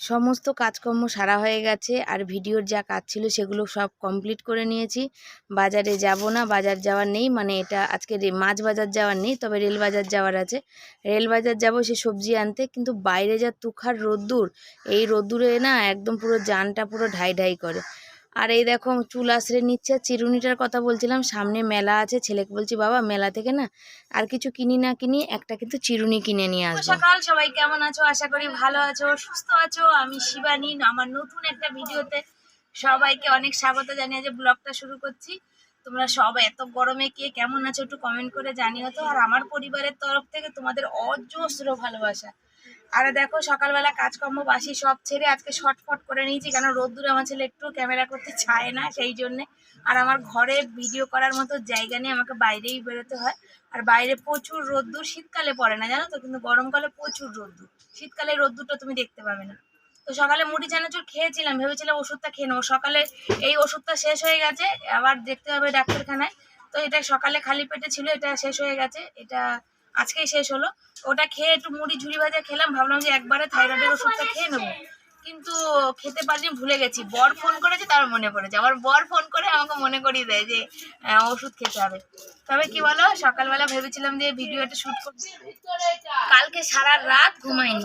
সমস্ত কাজকর্ম সারা হয়ে গেছে, আর ভিডিওর যা কাজ ছিল সেগুলো সব কমপ্লিট করে নিয়েছি। বাজারে যাব না, বাজার যাওয়ার নেই মানে এটা আজকে মাছ বাজার যাওয়ার নেই, তবে রেল বাজার যাওয়ার আছে। রেল বাজার যাব সে সবজি আনতে, কিন্তু বাইরে যা তুখার রোদ্দুর, এই রোদ্দুরে না একদম পুরো জানটা পুরো ঢাই ঢাই করে। আর এই দেখো চুল আশ্রে নিচ্ছে চিরুনিটার কথা বলছিলাম সামনে মেলা আছে ছেলেকে বলছি বাবা মেলা থেকে না আর কিছু কিনি না কিনি একটা কিন্তু চিরুনি কিনে নিয়ে আসব। সকাল সবাই কেমন আছো? আশা করি ভালো আছো সুস্থ আছো। আমি শিবানী আমার নতুন একটা ভিডিওতে সবাইকে অনেক স্বাগত জানিয়ে যে ব্লগটা শুরু করছি। তোমরা সবাই এত গরমে কে কেমন আছো একটু কমেন্ট করে জানিও তো। আর আমার পরিবারের তরফ থেকে তোমাদের অজস্র ভালোবাসা। আর দেখো, সকালবেলা কাজকর্ম বাসি সব ছেড়ে আজকে শর্টফট করে নিয়েছি, কেন রোদ্দুরে আমার ছেলে একটু ক্যামেরা করতে চায় না, সেই জন্যে। আর আমার ঘরে ভিডিও করার মতো জায়গা নেই, আমাকে বাইরেই বেরোতে হয়। আর বাইরে প্রচুর রোদ্দুর, শীতকালে পড়ে না, জানো তো, কিন্তু গরমকালে প্রচুর রোদ্দুর। শীতকালে রোদ্দুরটা তুমি দেখতে পাবে না। তো সকালে মুড়ি চানাচুর খেয়েছিলাম, ভেবেছিলাম ওষুধটা খেয়ে নেব। সকালে এই ওষুধটা শেষ হয়ে গেছে, আবার দেখতে হবে ডাক্তারখানায়। তো এটা সকালে খালি পেটে ছিল, এটা শেষ হয়ে গেছে, এটা আজকেই শেষ হলো। ওটা খেয়ে একটু মুড়ি ঝুড়ি ভাজা খেলাম ভাবলাম যে একবারে থাইরয়েডের ওষুধটা খেয়ে নেব। কিন্তু খেতে পারিনি ভুলে গেছি। বর ফোন করেছে তার মনে পড়েছে। আবার বর ফোন করে আমাকে মনে করিয়ে দেয় যে ওষুধ খেতে হবে। তবে কি বলো সকালবেলা ভেবেছিলাম যে ভিডিও একটা শুট করছি কালকে সারা রাত ঘুমাইনি।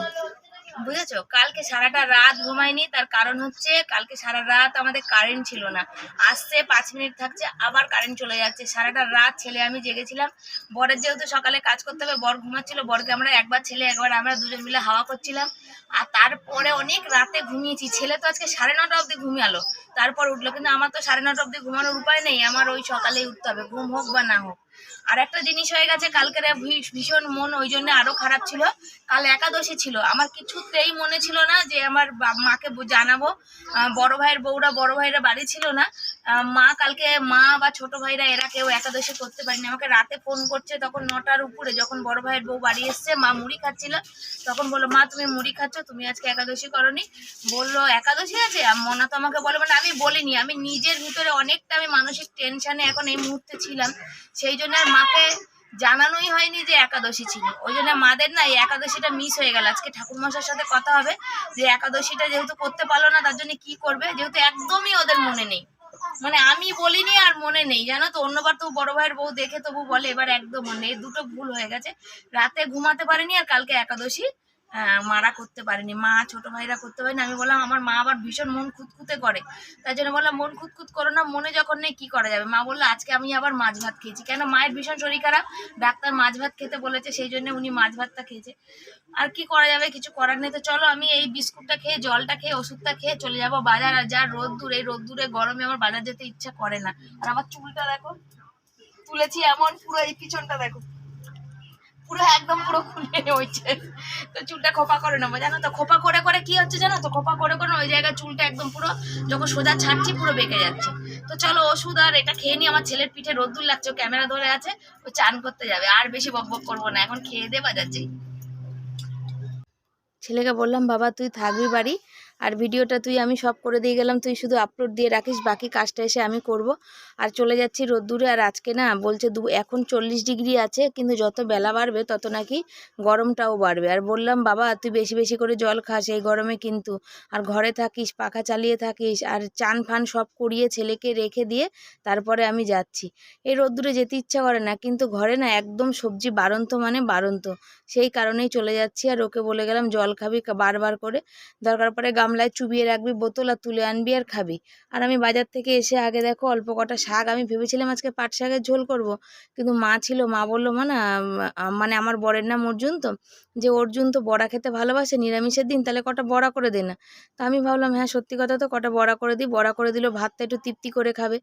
বুঝেছ? কালকে সারাটা রাত ঘুমাইনি তার কারণ হচ্ছে কালকে সারা রাত আমাদের কারেন্ট ছিল না। আসছে, পাঁচ মিনিট থাকছে, আবার কারেন্ট চলে যাচ্ছে। সারাটা রাত ছেলে আমি জেগেছিলাম। বরের যেহেতু সকালে কাজ করতে হবে, বর ঘুমাচ্ছিল, বরকে আমরা একবার ছেলে, একবার আমরা দুজন মিলে হাওয়া করছিলাম। আর তারপরে অনেক রাতে ঘুমিয়েছি। ছেলে তো আজকে সাড়ে নটা অবধি ঘুমিয়ালো। তারপর উঠল, কিন্তু আমার তো সাড়ে নটা অবধি ঘুমানোর উপায় নেই। আমার ওই সকালেই উঠতে হবে, ঘুম হোক বা না হোক। আর একটা জিনিস হয়ে গেছে, কালকের ভীষণ মন ওই জন্য আরও খারাপ ছিল। কাল একাদশী ছিল। আমার কিছুতেই মনে ছিল না যে আমার মাকে জানাব। বড় ভাইয়ের বউরা বড় ভাইয়েরা বাড়ি ছিল না। মা কালকে, মা বা ছোট ভাইরা এরা কেউ একাদশী করতে পারেনি। আমাকে রাতে ফোন করছে তখন নটার উপরে যখন বড় ভাইয়ের বউ বাড়ি এসছে, মা মুড়ি খাচ্ছিল। তখন বলল, মা, তুমি মুড়ি খাচ্ছ, তুমি আজকে একাদশী করনি। বলল, একাদশী আছে? মনা তো আমাকে বলে মানে আমি বলিনি। আমি নিজের ভিতরে অনেকটা আমি মানসিক টেনশানে এখন এই মুহূর্তে ছিলাম। সেই জন্য আর মাকে জানানোই হয়নি যে একাদশী ছিল। ওই জন্য মাদের না এই একাদশীটা মিস হয়ে গেল। আজকে ঠাকুরমশার সাথে কথা হবে যে একাদশীটা যেহেতু করতে পারল না, তার জন্য কি করবে? যেহেতু একদমই ওদের মনে নেই। মানে আমি বলিনি আর মনে নেই, জানো তো? অন্যবার তো বড় ভাইয়ের বউ দেখে তবু বলে, এবার একদম মনে নেই। দুটো ভুল হয়ে গেছে। রাতে ঘুমাতে পারেনি আর কালকে একাদশী। মারা করতে পারেনি। মা ছোট ভাইরা করতে পারেনি। আমি বললাম, আমার মা আবার ভীষণ মন খুঁতখুঁতে করে। তাই জন্য বললাম, মন খুঁতখুত করো না, মনে যখন নেই কি করা যাবে? মা বলল, আজকে আমি আবার মাছ ভাত খেয়েছি। কেন? মায়ের ভীষণ শরীর খারাপ। ডাক্তার মাছ ভাত খেতে বলেছে, সেই জন্য উনি মাছ ভাতটা খেয়েছে। আর কি করা যাবে? কিছু করার নেই। তো চলো, আমি এই বিস্কুটটা খেয়ে, জলটা খেয়ে, ওষুধটা খেয়ে চলে যাব বাজার। আর যা রোদ্দুর, এই রোদ্দুরে গরমে আমার বাজার যেতে ইচ্ছা করে না। আর আমার চুলটা দেখো, তুলেছি এমন, পুরো এই পিছনটা দেখো। পুরো একদম পুরো খুলে হয়েছে। তো চুলটা খোপা করে নেব, জানো তো? খোপা করে করে কি হচ্ছে জানো তো? খোপা করে করে ওই জায়গায় চুলটা একদম পুরো যখন সোজা ছাড়ছি, পুরো বেঁকে যাচ্ছে। তো চলো ওষুধ আর এটা খেয়ে নি আমার ছেলের পিঠে রোদ্দুর লাগছে ক্যামেরা ধরে আছে, ও চান করতে যাবে, আর বেশি বক বক করব না, এখন খেয়ে দে বাজার যাই ছেলেকে বললাম, বাবা, তুই থাকবি বাড়ি? আর ভিডিওটা তুই আমি সব করে দিয়ে গেলাম, তুই শুধু আপলোড দিয়ে রাখিস, বাকি কাজটা এসে আমি করব। আর চলে যাচ্ছি রোদ্দুরে, আর আজকে না বলছে দু, এখন চল্লিশ ডিগ্রি আছে, কিন্তু যত বেলা বাড়বে তত নাকি গরমটাও বাড়বে। আর বললাম, বাবা, তুই বেশি বেশি করে জল খাস এই গরমে কিন্তু। আর ঘরে থাকিস, পাখা চালিয়ে থাকিস, আর চান ফান সব করিয়ে ছেলেকে রেখে দিয়ে তারপরে আমি যাচ্ছি। এই রোদ্দুরে যেতে ইচ্ছা করে না, কিন্তু ঘরে না একদম সবজি বাড়ন্ত মানে বাড়ন্ত। সেই কারণেই চলে যাচ্ছি, আর ওকে বলে গেলাম, জল খাবি বারবার করে। দরকার পড়ে গামলায় চুবিয়ে রাখবি, বোতল আর তুলে আনবি আর খাবি। আর আমি বাজার থেকে এসে আগে দেখো অল্প কটা শাক, আমি ভেবেছিলাম আজকে পাট শাকের ঝোল করব। কিন্তু মা ছিল, মা বলল, মা না মানে আমার বরের নাম অর্জুন তো। যে অর্জুন তো বড়া খেতে ভালোবাসে, নিরামিষের দিন তাহলে কটা বড়া করে দে না। তো আমি ভাবলাম হ্যাঁ সত্যি কথা তো কটা বড়া করে দিই। বড়া করে দিল ভাতটা একটু তৃপ্তি করে খাবে।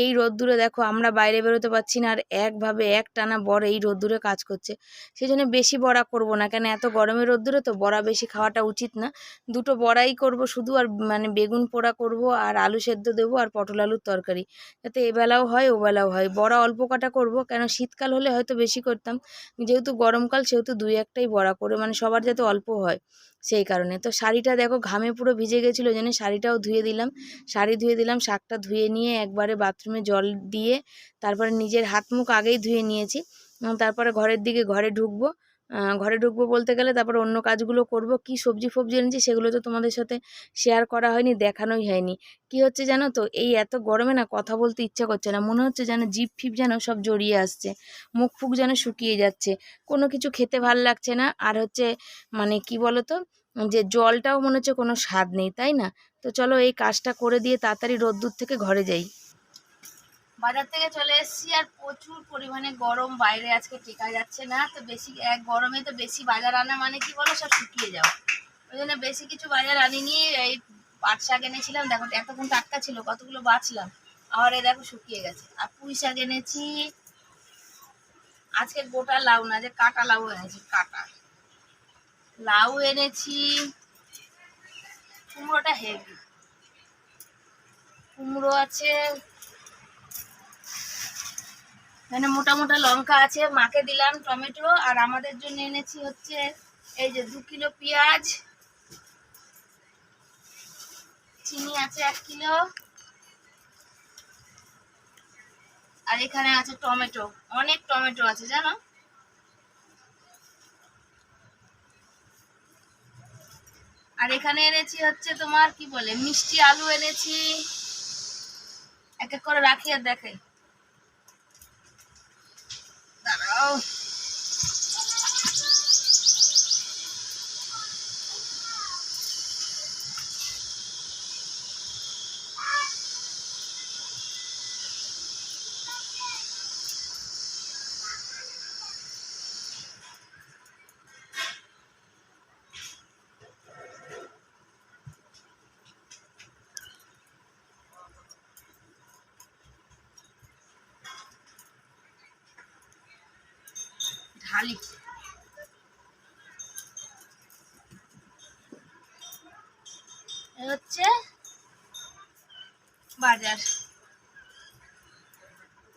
এই রোদ্দুরে দেখো আমরা বাইরে বেরোতে পারছি না, আর একভাবে এক টানা বড় এই রোদ্দুরে কাজ করছে। সেই জন্য বেশি বড়া করব না, কেন এত গরমে রোদ্দুরে তো বড়া বেশি খাওয়াটা উচিত না। দুটো বড়াই করব শুধু, আর মানে বেগুন পোড়া করব, আর আলু সেদ্ধ দেবো, আর পটল আলুর তরকারি। যাতে এবেলাও হয়, ওবেলাও হয়। বড়া অল্প কাটা করব, কেন শীতকাল হলে হয়তো বেশি করতাম। যেহেতু গরমকাল, সেহেতু দুই একটাই বড়া করে মানে সবার যাতে অল্প হয় সেই কারণে। তো শাড়িটা দেখো ঘামে পুরো ভিজে গেছিল জন্য শাড়িটাও ধুয়ে দিলাম। শাড়ি ধুয়ে দিলাম, শাকটা ধুয়ে নিয়ে একবারে বাথরুমে জল দিয়ে তারপরে নিজের হাত মুখ আগেই ধুয়ে নিয়েছি। তারপরে ঘরের দিকে ঘরে ঢুকবো। ঘরে ঢুকবো বলতে গেলে, তারপর অন্য কাজগুলো করব। কি সবজি ফবজি এনেছি সেগুলো তো তোমাদের সাথে শেয়ার করা হয়নি, দেখানোই হয়নি। কি হচ্ছে জানো তো, এই এত গরমে না কথা বলতে ইচ্ছা করছে না। মনে হচ্ছে যেন জিপ ফিপ যেন সব জড়িয়ে আসছে, মুখ ফুক যেন শুকিয়ে যাচ্ছে। কোনো কিছু খেতে ভালো লাগছে না। আর হচ্ছে মানে কি বলো তো যে জলটাও মনে হচ্ছে কোনো স্বাদ নেই, তাই না? তো চলো এই কাজটা করে দিয়ে তাড়াতাড়ি রোদ্দুর থেকে ঘরে যাই। বাজার থেকে চলে এসেছি আর প্রচুর পরিমাণে গরম, বাইরে আজকে টেকা যাচ্ছে না। তো বেশি, এক গরমে তো বেশি বাজার আনা মানে কি বলো? সব শুকিয়ে যাও ওই জন্য বেশি কিছু বাজার আনি আনিনি। এই পাট শাক এনেছিলাম। দেখো, এতক্ষণ টাটকা ছিল, কতগুলো বাছলাম আর এই দেখো শুকিয়ে গেছে। আর পুঁই শাক এনেছি। আজকে গোটা লাউ না, যে কাটা লাউ এনেছি, কাটা। লাউ এনেছি, কুমড়োটা হেভি। কুমড়ো আছে এখানে মোটা মোটা লঙ্কা আছে, মাকে দিলাম টমেটো, আর আমাদের জন্য এনেছি হচ্ছে এই যে দু কিলো পেঁয়াজ, চিনি আছে এক কিলো, আর এখানে আছে টমেটো, অনেক টমেটো আছে, জানো? আর এখানে এনেছি হচ্ছে তোমার কি বলে, মিষ্টি আলু এনেছি। এক এক করে রাখি আর Uh-oh. এ হচ্ছে বাজার।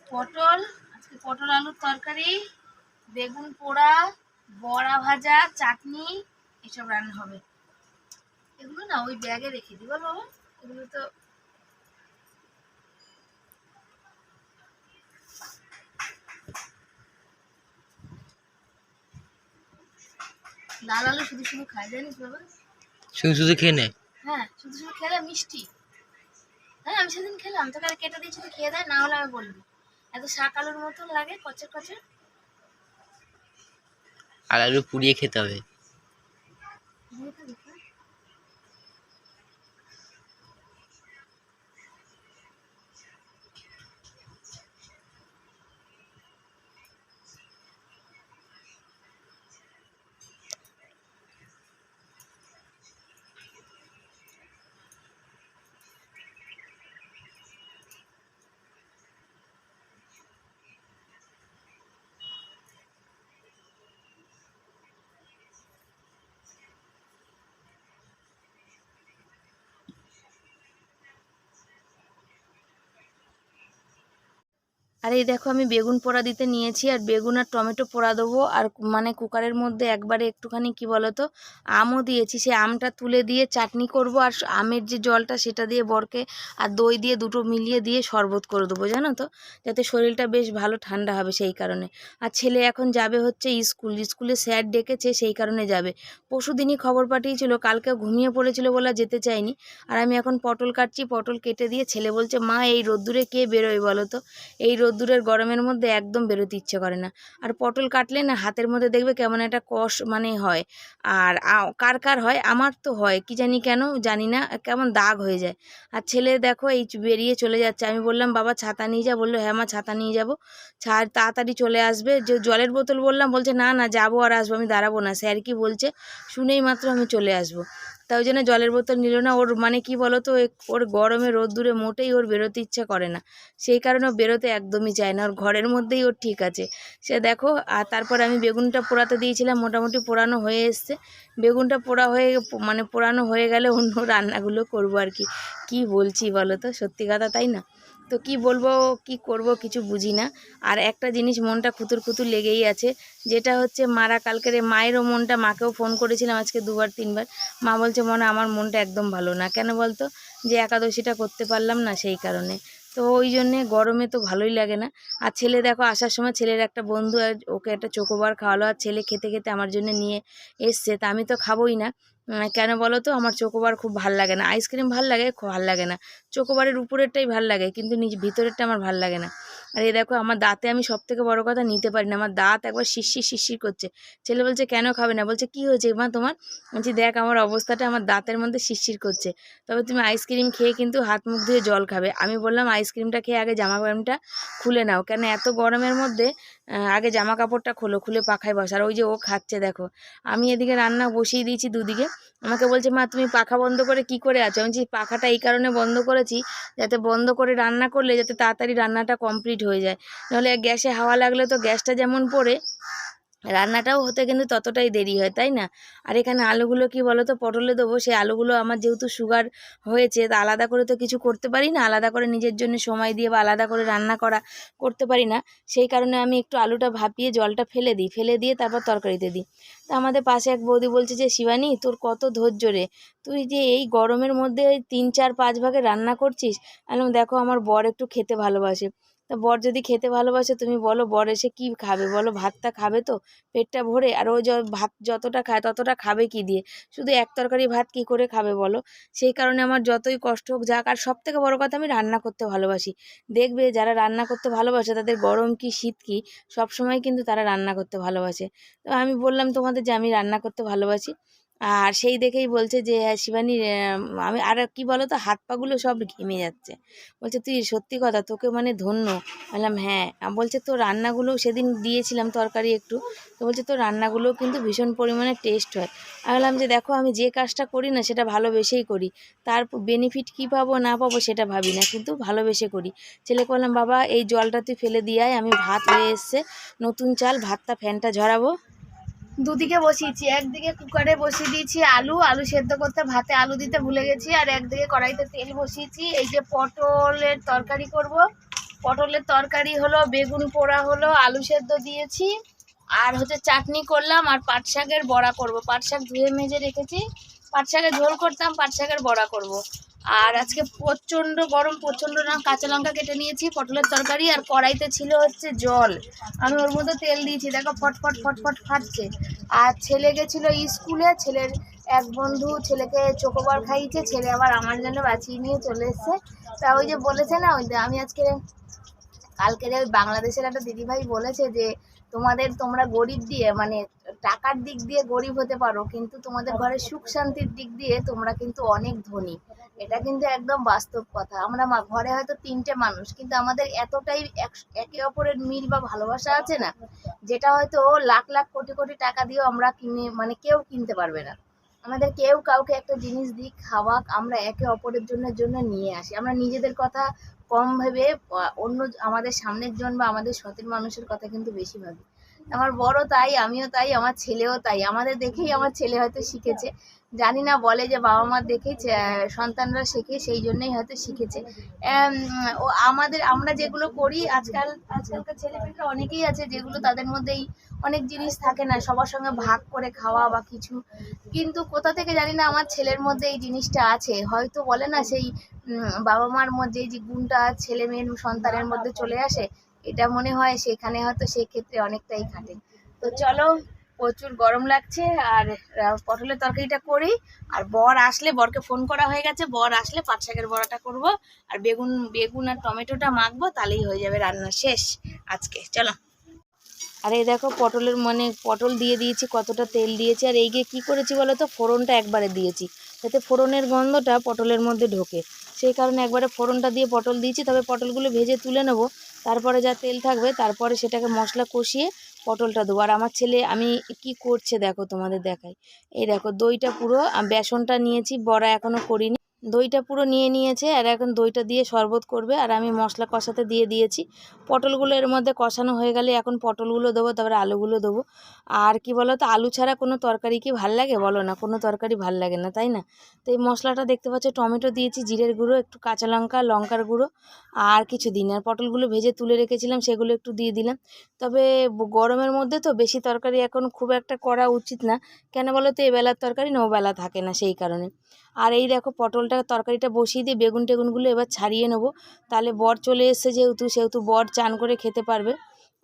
পটল, আজকে পটল, আলুর তরকারি, বেগুন পোড়া, বড়া ভাজা, চাটনি, এসব রান্না হবে। এগুলো না ওই ব্যাগে রেখে দিই। বল বাবা, এগুলো তো লাল আলু শুধু শুধু খাই জানিস বাবা? শুধু শুধু খেয়ে নে হ্যাঁ শুধু শুধু খেলে মিষ্টি। হ্যাঁ আমি সেদিন খেলাম তোকে আর কেটে দিয়েছি তো খেয়ে দেয় না হলে আমি বলবি। এত শাক আলুর মতন লাগে কচের কচের। আর আলু পুড়িয়ে খেতে হবে। আর এই দেখো আমি বেগুন পোড়া দিতে নিয়েছি, আর বেগুন আর টমেটো পোড়া দেবো। আর মানে কুকারের মধ্যে একবারে একটুখানি কি বলতো, আমও দিয়েছি। সেই আমটা তুলে দিয়ে চাটনি করব, আর আমের যে জলটা সেটা দিয়ে বরকে আর দই দিয়ে দুটো মিলিয়ে দিয়ে শরবত করে দেবো, জানো তো? যাতে শরীরটা বেশ ভালো ঠান্ডা হবে সেই কারণে। আর ছেলে এখন যাবে হচ্ছে স্কুল, স্কুলে স্যার ডেকেছে সেই কারণে যাবে। পরশু দিনই খবর পাঠিয়েছিল, কালকে ঘুমিয়ে পড়েছিল বলে যেতে চাইনি আর আমি এখন পটল কাটছি, পটল কেটে দিয়ে ছেলে বলছে, মা, এই রোদ্দুরে কে বেরোয় বলো তো? এই রোদ্দুরের গরমের মধ্যে একদম বেরোতে ইচ্ছে করে না। আর পটল কাটলে না হাতের মধ্যে দেখবে কেমন একটা কষ মানে হয়। আর কার কার হয়? আমার তো হয়। কি জানি কেন জানি না। কেমন দাগ হয়ে যায়। আর ছেলে দেখো এই বেরিয়ে চলে যাচ্ছে। আমি বললাম, বাবা, ছাতা নিয়ে যা। বলল হ্যাঁ মা, ছাতা নিয়ে যাব। ছাড় তাড়াতাড়ি চলে আসবে। যে জলের বোতল বললাম, বলছে, না না, যাব আর আসব, আমি দাঁড়াবো না। স্যার কি বলছে, শুনেই মাত্র আমি চলে আসব। তা ওই জন্য জলের বোতল নিল না। ওর মানে কি বলো তো ওর গরমে রোদ্দুরে মোটেই ওর বেরোতে ইচ্ছা করে না। সেই কারণে ও বেরোতে একদমই চায় না। ওর ঘরের মধ্যেই ওর ঠিক আছে। সে দেখো আর তারপর আমি বেগুনটা পোড়াতে দিয়েছিলাম। মোটামুটি পোড়ানো হয়ে এসছে। বেগুনটা পোড়া হয়ে মানে পোড়ানো হয়ে গেলে অন্য রান্নাগুলো করব আর কি। কি বলছি বলো তো? সত্যি কথা তাই না? তো কি বলব, কি করব কিছু বুঝি না। আর একটা জিনিস মনটা খুতুর খুতুর লেগেই আছে, যেটা হচ্ছে মারা কালকের মায়েরও মনটা, মাকেও ফোন করেছিলাম আজকে দুবার, তিনবার। মা বলছে, মনে আমার মনটা একদম ভালো না। কেন বলতো? যে একাদশীটা করতে পারলাম না সেই কারণে। তো ওই জন্যে গরমে তো ভালোই লাগে না। আর ছেলে দেখো, আসার সময় ছেলের একটা বন্ধু, আর ওকে একটা চোকোবার খাওয়ালো, আর ছেলে খেতে খেতে আমার জন্য নিয়ে এসছে। তা আমি তো খাবোই না। কেন বলো তো আমার চোকোবার খুব ভালো লাগে না। আইসক্রিম ভালো লাগে ভালো লাগে না। চোকোবারের উপরেরটাই ভালো লাগে, কিন্তু নিজ ভিতরেরটা আমার ভালো লাগে না। আর এই দেখো, আমার দাঁতে আমি সব থেকে বড় কথা নিতে পারি না। আমার দাঁত একবার শিরশির শিরশির করছে। ছেলে বলছে, কেন খাবে না? বলছে, কি হয়েছে মা তোমার? বলছি, দেখ, আমার অবস্থাটা আমার দাঁতের মধ্যে শিরশির করছে। তবে তুমি আইসক্রিম খেয়ে কিন্তু হাত মুখ ধুয়ে জল খাবে। আমি বললাম আইসক্রিমটা খেয়ে আগে জামা প্যান্টটা খুলে নাও। কেন এত গরমের মধ্যে আগে জামা কাপড়টা খোলো, খুলে পাখায় বস। আর ওই যে ও খাচ্ছে দেখো। আমি এদিকে রান্না বসিয়ে দিয়েছি দুদিকে। আমাকে বলছে, মা, তুমি পাখা বন্ধ করে কি করে আছো? আমি পাখাটা এই কারণে বন্ধ করেছি, যাতে বন্ধ করে রান্না করলে, যাতে তাড়াতাড়ি রান্নাটা কমপ্লিট হয়ে যায়। নাহলে গ্যাসে হাওয়া লাগলে তো গ্যাসটা যেমন পড়ে, রান্নাটাও হতে কিন্তু ততটাই দেরি হয়, তাই না? আর এখানে আলুগুলো কি বলো তো পটলে দেবো, সেই আলুগুলো আমার যেহেতু সুগার হয়েছে, তা আলাদা করে তো কিছু করতে পারি না, আলাদা করে নিজের জন্য সময় দিয়ে বা আলাদা করে রান্না করা করতে পারি না। সেই কারণে আমি একটু আলুটা ভাপিয়ে জলটা ফেলে দিই, ফেলে দিয়ে তারপর তরকারিতে দিই। তা আমাদের পাশে এক বৌদি বলছে যে, শিবানী, তোর কত ধৈর্য রে। তুই যে এই গরমের মধ্যে তিন, চার, পাঁচ ভাগে রান্না করছিস? আমি দেখো, আমার বর একটু খেতে ভালোবাসে। তা বর যদি খেতে ভালোবাসে, তুমি বলো বর এসে কী খাবে? বলো ভাতটা খাবে তো? পেটটা ভরে। আর ও ভাত যতটা খায়, ততটা খাবে কি দিয়ে? শুধু এক তরকারি ভাত কি করে খাবে বলো? সেই কারণে আমার যতই কষ্ট হোক যাক, আর সব থেকে বড় কথা আমি রান্না করতে ভালোবাসি। দেখবে যারা রান্না করতে ভালোবাসে, তাদের গরম কি, শীত কি সব সময় কিন্তু তারা রান্না করতে ভালোবাসে। তো আমি বললাম তোমাদের যে আমি রান্না করতে ভালোবাসি। আর সেই দেখেই বলছে যে হ্যাঁ শিবানী আমি আর কি বলো তো হাত পাগুলো সব ঘেমে যাচ্ছে। বলছে, তুই সত্যি কথা, তোকে মানে ধন্য। বললাম হ্যাঁ। বলছে তো রান্নাগুলো সেদিন দিয়েছিলাম তরকারি একটু। তো বলছে তো রান্নাগুলো কিন্তু ভীষণ পরিমাণে টেস্ট হয়। আমি বললাম যে, দেখো, আমি যে কাজটা করি না, সেটা ভালোবেসেই করি। তার বেনিফিট কী পাবো, না পাবো, সেটা ভাবি না, কিন্তু ভালোবেসে করি। ছেলেকে বললাম, বাবা, এই জলটা তুই ফেলে দিয়ে আমি ভাত হয়ে এসছে। নতুন চাল, ভাতটা ফ্যানটা ঝরাবো। দুদিকে বসিয়েছি, একদিকে কুকারে বসিয়ে দিয়েছি আলু আলু সেদ্ধ করতে ভাতে আলু দিতে ভুলে গেছি, আর একদিকে কড়াইতে তেল বসিয়েছি। এই যে পটলের তরকারি করব, পটলের তরকারি হলো, বেগুন পোড়া হলো, আলু সেদ্ধ দিয়েছি, আর হচ্ছে চাটনি করলাম, আর পাট শাকের বড়া করব। পাট শাক ধুয়ে মেজে রেখেছি, পাট শাকের ঝোল করতাম, পাট শাকের বড়া করব। আর আজকে প্রচণ্ড গরম, প্রচণ্ড না, কাঁচা লঙ্কা কেটে নিয়েছি, পটলের তরকারি আর কড়াইতে ছিল হচ্ছে জল। আমি ওর মধ্যে তেল দিয়েছি, দেখো ফটফট ফটফট ফাটছে। আর ছেলে গেছিল স্কুলে, ছেলের এক বন্ধু ছেলেকে চোকোবার খাইয়েছে, ছেলে আবার আমার জন্য বাঁচিয়ে নিয়ে চলে এসছে। তা ওই যে বলেছে না, ওই আমি আজকে কালকে যে বাংলাদেশের একটা দিদিভাই বলেছে যে, তোমাদের তোমরা গরিব দিয়ে মানে টাকার দিক দিয়ে গরিব হতে পারো, কিন্তু তোমাদের ঘরে সুখ শান্তির দিক দিয়ে তোমরা কিন্তু অনেক ধনী। এটা কিন্তু একদম বাস্তব কথা। আমরা ঘরে হয়তো তিনটে মানুষ, কিন্তু আমাদের এতটাই একে অপরের মিল বা ভালোবাসা আছে না, যেটা হয়তো লাখ লাখ কোটি কোটি টাকা দিয়েও আমরা কিনে মানে কেউ কিনতে পারবে না। আমাদের কেউ কাউকে একটা জিনিস দিই খাওয়াক, আমরা একে অপরের জন্য জন্য নিয়ে আসি। আমরা নিজেদের কথা কম ভেবে অন্য আমাদের সামনের জন বা আমাদের সতীর মানুষের কথা কিন্তু বেশি ভাবি। আমার বড় তাই, আমিও তাই, আমার ছেলেও তাই। আমাদের দেখেই আমার ছেলে হয়তো শিখেছে। জানি না বলে যে বাবা মা দেখেই সন্তানরা শেখে, সেই জন্যই হয়তো শিখেছে। ও আমাদের, আমরা যেগুলো করি, আজকাল, আজকালকার ছেলেমেয়েরা অনেকেই আছে যেগুলো তাদের মধ্যেই অনেক জিনিস থাকে না, সবার সঙ্গে ভাগ করে খাওয়া বা কিছু। কিন্তু কোথা থেকে জানি না আমার ছেলের মধ্যে এই জিনিসটা আছে। হয়তো বলে না সেই বাবা মার মধ্যে যে গুণটা ছেলে মেয়ের সন্তানের মধ্যে চলে আসে, এটা মনে হয় সেখানে হয়তো সেই ক্ষেত্রে অনেকটাই খাটে। তো চলো প্রচুর গরম লাগছে আর পটলের তরকারিটা করি। আর বর আসলে, বরকে ফোন করা হয়ে গেছে। বর আসলে পাট শাকের বড়াটা করব। আর বেগুন বেগুন আর টমেটোটা মাখবো, তাহলেই হয়ে যাবে রান্না শেষ আজকে। চলো। আর এই দেখো, পটলের মানে পটল দিয়ে দিয়েছি, কতটা তেল দিয়েছি। আর এই গিয়ে কী করেছি বলো তো? ফোড়নটা একবারে দিয়েছি। যাতে ফোড়নের গন্ধটা পটলের মধ্যে ঢোকে। সেই কারণে একবারে ফোড়নটা দিয়ে পটল দিয়েছি। তবে পটলগুলো ভেজে তুলে নেব। তারপরে যা তেল থাকবে, তারপরে সেটাকে মশলা কষিয়ে পটলটা দেবো। আর আমার ছেলে, আমি কি করছে দেখো তোমাদের দেখাই। এই দেখো দইটা পুরো বেসনটা নিয়েছি, বড়া এখনও করিনি। দইটা পুরো নিয়ে নিয়েছে আর এখন দইটা দিয়ে শরবত করবে আর আমি মশলা কষাতে দিয়ে দিয়েছি। পটলগুলো এর মধ্যে কষানো হয়ে গেলে এখন পটলগুলো দেবো, তারপরে আলুগুলো দেবো। আর কি বলো তো আলু ছাড়া কোনো তরকারি কি ভালো লাগে বলো না? কোনো তরকারি ভালো লাগে না, তাই না? তো এই মশলাটা দেখতে পাচ্ছ, টমেটো দিয়েছি, জিরের গুঁড়ো, একটু কাঁচা লঙ্কা, লঙ্কার গুঁড়ো আর কিছু দিন। আর পটলগুলো ভেজে তুলে রেখেছিলাম, সেগুলো একটু দিয়ে দিলাম। তবে গরমের মধ্যে তো বেশি তরকারি এখন খুব একটা করা উচিত না। কেন বলো তো এবেলার তরকারি না বেলা থাকে না সেই কারণে। আর এই দেখো পটলটা তরকারিটা বসিয়ে দিয়ে বেগুন টেগুনগুলো এবার ছাড়িয়ে নেব। তাহলে বর চলে এসছে যেহেতু, সেহেতু বর চান করে খেতে পারবে।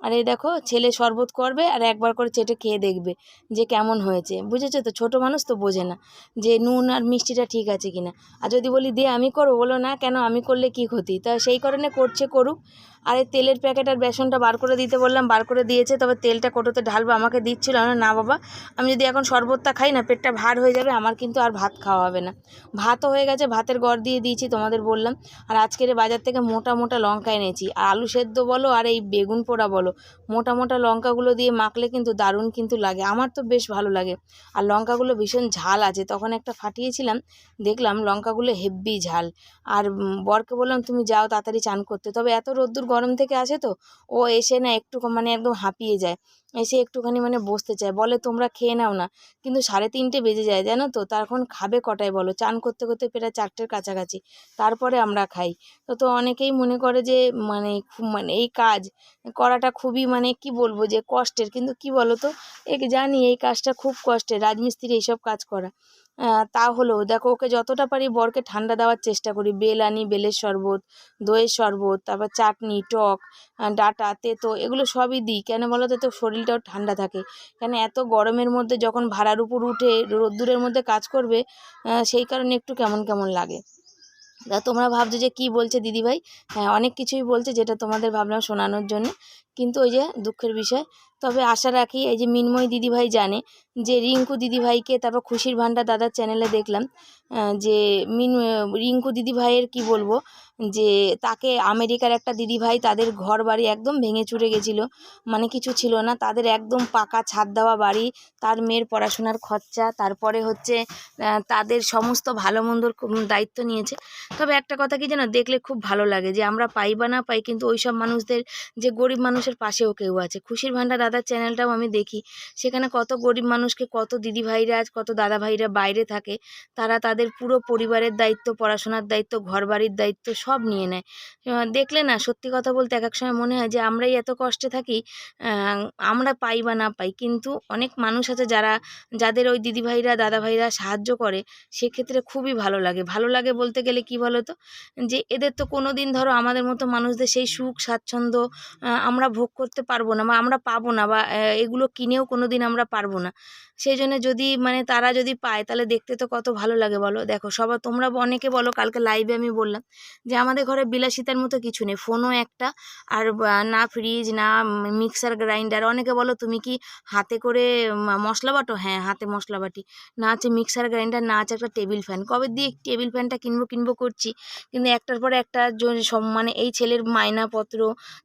আর এই দেখো ছেলে শরবত করবে আর একবার করে চেটে খেয়ে দেখবে যে কেমন হয়েছে। বুঝেছ তো? ছোটো মানুষ তো বোঝে না যে নুন আর মিষ্টিটা ঠিক আছে কিনা। আর যদি বলি দিয়ে আমি করব, বলো না কেন আমি করলে কি ক্ষতি? তা সেই কারণে করছে করুক। আর এই তেলের প্যাকেট আর বেসনটা বার করে দিতে বললাম, বার করে দিয়েছে, তবে তেলটা কোটোতে ঢালবো, আমাকে দিচ্ছিল। আমি না বাবা, আমি যদি এখন শরবতটা খাই না, পেটটা ভার হয়ে যাবে, আমার কিন্তু আর ভাত খাওয়া হবে না। ভাতও হয়ে গেছে, ভাতের গড় দিয়ে দিয়েছি তোমাদের বললাম। আর আজকের বাজার থেকে মোটা মোটা লঙ্কা এনেছি। আর আলু সেদ্ধ বলো আর এই বেগুন পোড়া বলো, মোটা মোটা লঙ্কাগুলো দিয়ে মাখলে কিন্তু দারুণ কিন্তু লাগে, আমার তো বেশ ভালো লাগে। আর লঙ্কাগুলো ভীষণ ঝাল আছে, তখন একটা ফাটিয়েছিলাম, দেখলাম লঙ্কাগুলো হেব্বি ঝাল। আর বরকে বললাম, তুমি যাও তাড়াতাড়ি চান করতে। তবে এত রোদ্দুর গরম থেকে আসে তো, ও এসে না একটু মানে একদম হাঁপিয়ে যায়। এসে একটুখানি মানে বসতে চায়। বলে, তোমরা খেয়ে নাও না। কিন্তু সাড়ে তিনটে বেজে যায়, জানো তো? তখন খাবে কটায় বলো? চান করতে করতে প্রায় চারটের কাছাকাছি। তারপরে আমরা খাই। তো তো অনেকেই মনে করে যে মানে মানে এই কাজ করাটা খুবই মানে কি বলব যে কষ্টের। কিন্তু কি বলো তো জানি এই কাজটা খুব কষ্টের। রাজমিস্ত্রি এইসব কাজ করা। তা হলেও দেখো ওকে যতটা পারি বরকে ঠান্ডা দেওয়ার চেষ্টা করি। বেল আনি বেলের শরবত, দইয়ের শরবত, তারপর চাটনি, টক ডাঁটা, তেতো এগুলো সবই দিই। কেন বলো তো শরীরটাও ঠান্ডা থাকে। কেন এত গরমের মধ্যে যখন ভাড়ার উপর উঠে রোদ্দুরের মধ্যে কাজ করবে সেই কারণে একটু কেমন কেমন লাগে। তা তোমরা ভাবছ যে কী বলছে দিদিভাই? হ্যাঁ অনেক কিছুই বলছে যেটা তোমাদের ভাবলাম শোনানোর জন্য। কিন্তু ওই যে দুঃখের বিষয় তবে আশা রাখি এই যে মিনময় দিদিভাই জানে যে রিঙ্কু দিদিভাইকে তারপর খুশির ভান্ডার দাদার চ্যানেলে দেখলাম যে মিন রিঙ্কু দিদিভাইয়ের কি বলব, যে তাকে আমেরিকার একটা দিদিভাই তাদের ঘর বাড়ি একদম ভেঙে চুরে গেছিল মানে কিছু ছিল না, তাদের একদম পাকা ছাদ দেওয়া বাড়ি, তার মেয়ের পড়াশোনার খরচা, তারপরে হচ্ছে তাদের সমস্ত ভালো মন্দর দায়িত্ব নিয়েছে। তবে একটা কথা কি যেন দেখলে খুব ভালো লাগে যে আমরা পাই বা না পাই, কিন্তু ওই সব মানুষদের, যে গরিব মানুষের পাশেও কেউ আছে, খুশির ভান্ডার দাদার চ্যানেলটাও আমি দেখি। সেখানে কত গরিব মানুষকে, কত দিদি ভাইরা কত দাদা ভাইরা বাইরে থাকে, তারা তাদের পুরো পরিবারের দায়িত্ব, পড়াশোনার দায়িত্ব, ঘরবাড়ির দায়িত্ব সব নিয়ে নেয়। দেখলে না, সত্যি কথা বলতে এক এক সময় মনে হয় যে, আমরাই এত কষ্টে থাকি আমরা পাই বা না পাই, কিন্তু অনেক মানুষ আছে যারা, যাদের ওই দিদি ভাইরা দাদা ভাইরা সাহায্য করে, সেক্ষেত্রে খুবই ভালো লাগে। ভালো লাগে বলতে গেলে কি বলো তো যে, এদের তো কোনো দিন ধরো আমাদের মতো মানুষদের সেই সুখ, স্বাচ্ছন্দ্য আমরা ভোগ করতে পারব না বা আমরা পাবো না। বা এগুলো কিনেও কোনো দিন আমরা পারব না। সেই জন্য যদি মানে তারা যদি পায়, তাহলে দেখতে তো কত ভালো লাগে বলো। দেখো, সবার, তোমরা অনেকে বলো, কালকে লাইভে আমি বললাম যে, আমাদের ঘরে বিলাসিতার মতো কিছু নেই। ফোনও একটা, আর না ফ্রিজ না মিক্সার গ্রাইন্ডার অনেকে বলো, তুমি কি হাতে করে মশলা বাটো? হ্যাঁ হাতে মশলা বাটি। না আছে মিক্সার গ্রাইন্ডার না আছে একটা টেবিল ফ্যান কবে দিয়ে টেবিল ফ্যানটা কিনবো কিনবো করছি, কিন্তু একটার পরে একটা মানে এই ছেলের মায়নাপত্র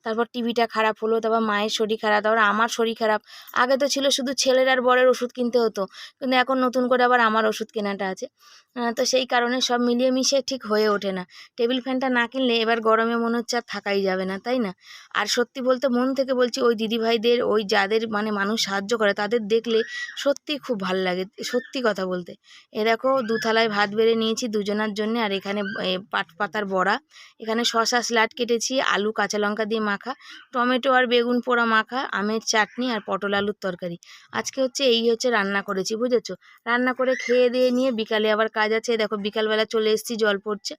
তারপর টিভিটা খারাপ হলো, তারপর মায়ের শরীর খারাপ, তারপর আমার শরীর খারাপ। আগে তো ছিল শুধু ছেলের আর বরের ওষুধ কিনতে হতো। কিন্তু এখন নতুন করে আবার আমার ওষুধ কেনাটা আছে। তো সেই কারণে সব মিলিয়ে মিশিয়ে ঠিক হয়ে ওঠে না। টেবিল ফ্যানটা না কিনলে এবার গরমে মনে হচ্ছে আর থাকাই যাবে না, তাই না? আর সত্যি বলতে মন থেকে বলছি ওই দিদিভাইদের, ওই যাদের মানে মানুষ সাহায্য করে তাদের দেখলে সত্যি খুব ভালো লাগে, সত্যি কথা বলতে। এ দেখো দু থালায় ভাত বেড়ে নিয়েছি দুজনার জন্য আর এখানে পাট পাতার বড়া। এখানে শশা স্লাট কেটেছি, আলু, কাঁচা লঙ্কা দিয়ে মাখা, টমেটো আর বেগুন পোড়া মাখা, আমের চাটনি আর পটল আলুর তরকারি। আজকে হচ্ছে এই হচ্ছে রান্না করেছি, বুঝেছ? রান্না করে খেয়ে দিয়ে নিয়ে বিকালে আবার কাজ আছে, দেখো বিকালবেলা চলে এসেছি, জল পড়ছে।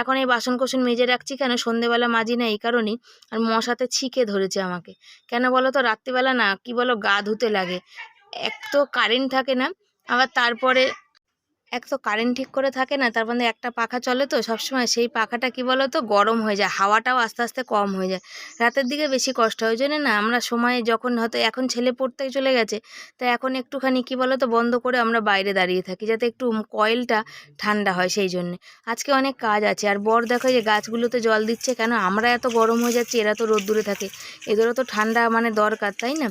এখন এই বাসন কোসন মেজে রাখছি কেন? সন্ধেবেলা মাজি না এই কারণেই, আর মশাতে ছিকে ধরেছে আমাকে। কেন বলো তো? রাত্রিবেলা না, কি বলো? গা ধুতে লাগে। এক তো কারেন্ট থাকে না, আবার তারপরে এক তো কারেন্ট ঠিক করে থাকে না, তার মধ্যে একটা পাখা চলে তো সবসময়, সেই পাখাটা কি বলো তো গরম হয়ে যায়, হাওয়াটাও আস্তে আস্তে কম হয়ে যায়। রাতের দিকে বেশি কষ্ট হয় জন্য না আমরা সময়ে যখন হয়তো এখন ছেলে পড়তে চলে গেছে, তা এখন একটুখানি কি বলো তো বন্ধ করে আমরা বাইরে দাঁড়িয়ে থাকি, যাতে একটু কয়েলটা ঠান্ডা হয় সেই জন্যে। আজকে অনেক কাজ আছে, আর বর দেখো যে গাছগুলোতে জল দিচ্ছে কেন, আমরা এত গরম হয়ে যাচ্ছি, এরা তো রোদ্দুরে থাকে, এদেরও তো ঠান্ডা মানে দরকার, তাই না?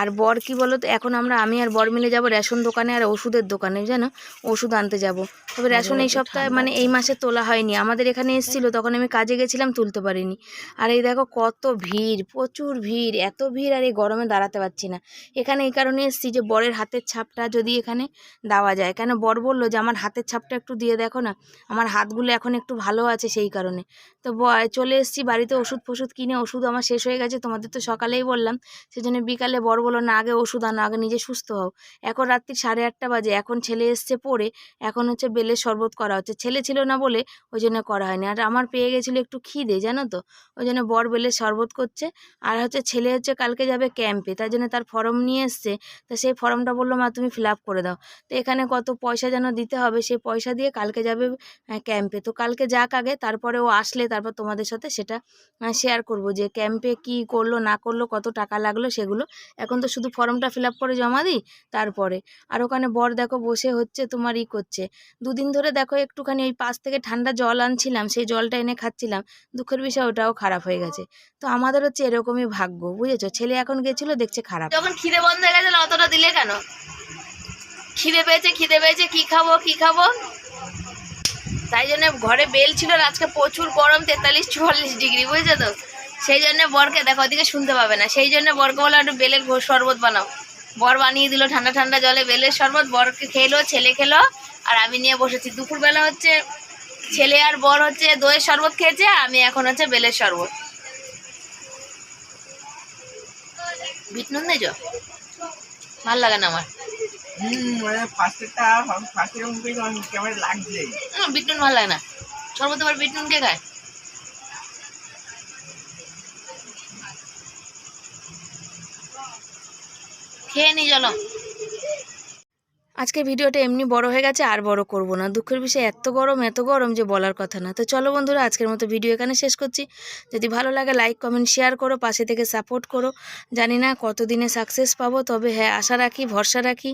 আর বর কি বলো তো এখন আমরা আমি আর বর মিলে যাব রেশন দোকানে আর ওষুধের দোকানে জানো? ওষুধ আনতে যাব। তবে রেশন এই সপ্তাহে মানে এই মাসে তোলা হয়নি। আমাদের এখানে এসেছিল তখন আমি কাজে গেছিলাম তুলতে পারিনি। আর এই দেখো কত ভিড় প্রচুর ভিড় এত ভিড় আর এই গরমে দাঁড়াতে পারছি না। এখানে এই কারণে এসেছি যে বরের হাতের ছাপটা যদি এখানে দেওয়া যায়। কেন বর বলল যে আমার হাতের ছাপটা একটু দিয়ে দেখো না আমার হাতগুলো এখন একটু ভালো আছে সেই কারণে। তো চলে এসেছি বাড়িতে ওষুধ ফষুধ কিনে ওষুধ আমার শেষ হয়ে গেছে তোমাদের তো সকালেই বললাম। সেজন্য বিকালে বর বলল, না, আগে ওষুধ আনো, আগে নিজে সুস্থ হও। এখন রাত্রি সাড়ে আটটা বাজে, এখন ছেলে এসছে পড়ে, এখন হচ্ছে বেলের শরবত করা হচ্ছে। ছেলে ছিল না বলে ওই জন্য করা হয়নি। আর আমার পেয়ে গেছিল একটু খিদে, জানো তো? ওই জন্য বর বেলের শরবত করছে। আর হচ্ছে ছেলে হচ্ছে কালকে যাবে ক্যাম্পে তার জন্য তার ফর্ম নিয়ে এসছে। তা সেই ফর্মটা বলল, মা, তুমি ফিল আপ করে দাও। তো এখানে কত পয়সা যেন দিতে হবে, সেই পয়সা দিয়ে কালকে যাবে ক্যাম্পে তো কালকে যাক আগে, তারপরে ও আসলে তারপর তোমাদের সাথে সেটা শেয়ার করব যে ক্যাম্পে কি করল, না করল, কত টাকা লাগল সেগুলো এখন তো শুধু ফর্মটা ফিল আপ করে জমা দিই, তারপরে। আর ওখানে বর দেখো বসে হচ্ছে, তোমার ই করছে। দুদিন ধরে দেখো একটুখানি ওই পাশ থেকে ঠান্ডা জল আনছিলাম, সেই জলটা এনে খাচ্ছিলাম, দুঃখের বিষয় ওটাও খারাপ হয়ে গেছে। তো আমাদের হচ্ছে এরকমই ভাগ্য, বুঝেছ? ছেলে এখন গেছিল, দেখছে খারাপ। যখন খিদে বন্ধ হয়ে গেছে অতটা দিলে কেন? খিদে পেয়েছে খিদে পেয়েছে, কি খাব কি খাব? তাই জন্য ঘরে বেল ছিল আজকে প্রচুর গরম, তেতাল্লিশ, চুয়াল্লিশ ডিগ্রি, বুঝেছ তো? সেই জন্য বরকে দেখো ওদিকে শুনতে পাবে না। সেই জন্য বরকে বলো একটু বেলের শরবত বানাও। বর বানিয়ে দিল ঠান্ডা ঠান্ডা জলে বেলের শরবত। বরকে খেলো ছেলে খেলো আর আমি নিয়ে বসেছি। দুপুরবেলা হচ্ছে ছেলে আর বর হচ্ছে দইয়ের শরবত খেয়েছে আমি এখন হচ্ছে বেলের শরবত। বিট নুন ভালো লাগে না আমার। মানে ফার্স্টেরটা ফার্স্টের মুখেই কেমন লাগছে। উম, বিট ভালো লাগে না। শরবত আবার বিট নুন দিয়ে খায়? খেয়ে নি চলো। আজকে ভিডিওটা এমনি বড় হয়ে গেছে, আর বড় করব না। দুঃখের বিষয় এত গরম এত গরম যে বলার কথা না। তো চলো বন্ধুরা, আজকের মতো ভিডিও এখানে শেষ করছি। যদি ভালো লাগে লাইক কমেন্ট শেয়ার করো, পাশে থেকে সাপোর্ট করো। জানি না কতদিনে সাকসেস পাবো, তবে হ্যাঁ আশা রাখি, ভরসা রাখি।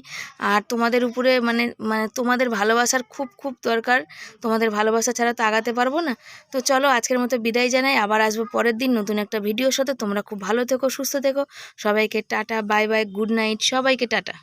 আর তোমাদের উপরে মানে মানে তোমাদের ভালোবাসার খুব খুব দরকার। তোমাদের ভালোবাসা ছাড়া তো আগাতে পারব না। তো চলো, আজকের মতো বিদায় জানাই। আবার আসব পরের দিন নতুন একটা ভিডিওর সাথে। তোমরা খুব ভালো থেকো, সুস্থ থেকো। সবাইকে tata bye bye good night সবাইকে টাটা।